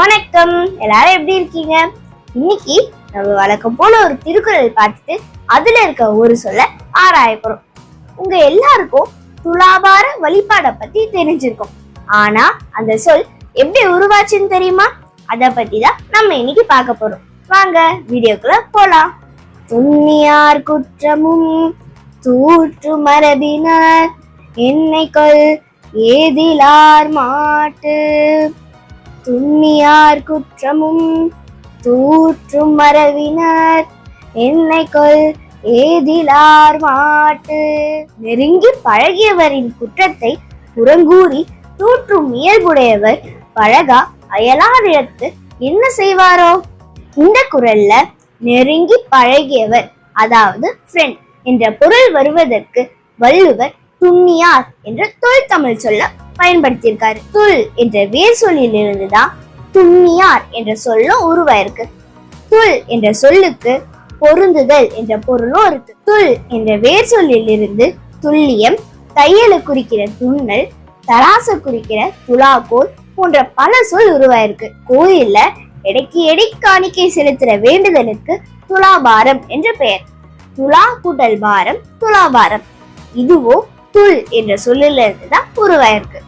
வணக்கம். எல்லாரும் எப்படி இருக்கீங்க? இன்னைக்கு நம்ம வழக்கம் போல ஒரு திருக்குறள் பார்த்துட்டு அதுல இருக்க ஒரு சொல்ல ஆராய போறோம். உங்க எல்லாருக்கும் துலாபார வழிபாட பத்தி தெரிஞ்சிருக்கும். ஆனா அந்த சொல் எப்படி உருவாச்சுன்னு தெரியுமா? அத பத்தி தான் நம்ம இன்னைக்கு பார்க்க போறோம். வாங்க வீடியோக்குள்ள போலாம். துண்ணியார் குற்றமும் தூற்று மரபினர். என்னை கொல் ஏதிலார் மாட்டு. துண்ணியார் குற்றமும் தூற்றும் மரவினர் என்னை கொல் ஏதிலார் மாட்டு. நெருங்கி பழகியவரின் குற்றத்தை புறங்கூறி தூற்றும் இயல்புடையவர் பழகா அயலாரிடத்து என்ன செய்வாரோ? இந்த குரல்ல நெருங்கி பழகியவர் அதாவது ஃப்ரெண்ட் என்ற பொருள் வருவதற்கு வள்ளுவர் துண்ணியார் என்ற தொல் தமிழ் சொல்ல பயன்படுத்தியிருக்காரு. துல் என்ற வேர் சொல்லிலிருந்து தான் துண்ணியார் என்ற சொல்லும் உருவாயிருக்கு. துள் என்ற சொல்லுக்கு பொருந்துதல் என்ற பொருளும் இருக்கு. துள் என்ற வேர் சொல்லிலிருந்து துல்லியம் தையலை குறிக்கிற துண்ணல் தராச குறிக்கிற துலாக்கோல் போன்ற பல சொல் உருவாயிருக்கு. கோயில்ல எடைக்கு எடை காணிக்கை செலுத்துற வேண்டுதலுக்கு துலாபாரம் என்ற பெயர். துலா கூட்டல் பாரம் துலாபாரம். இதுவோ துள் என்ற சொல்லிலிருந்து தான் உருவாயிருக்கு.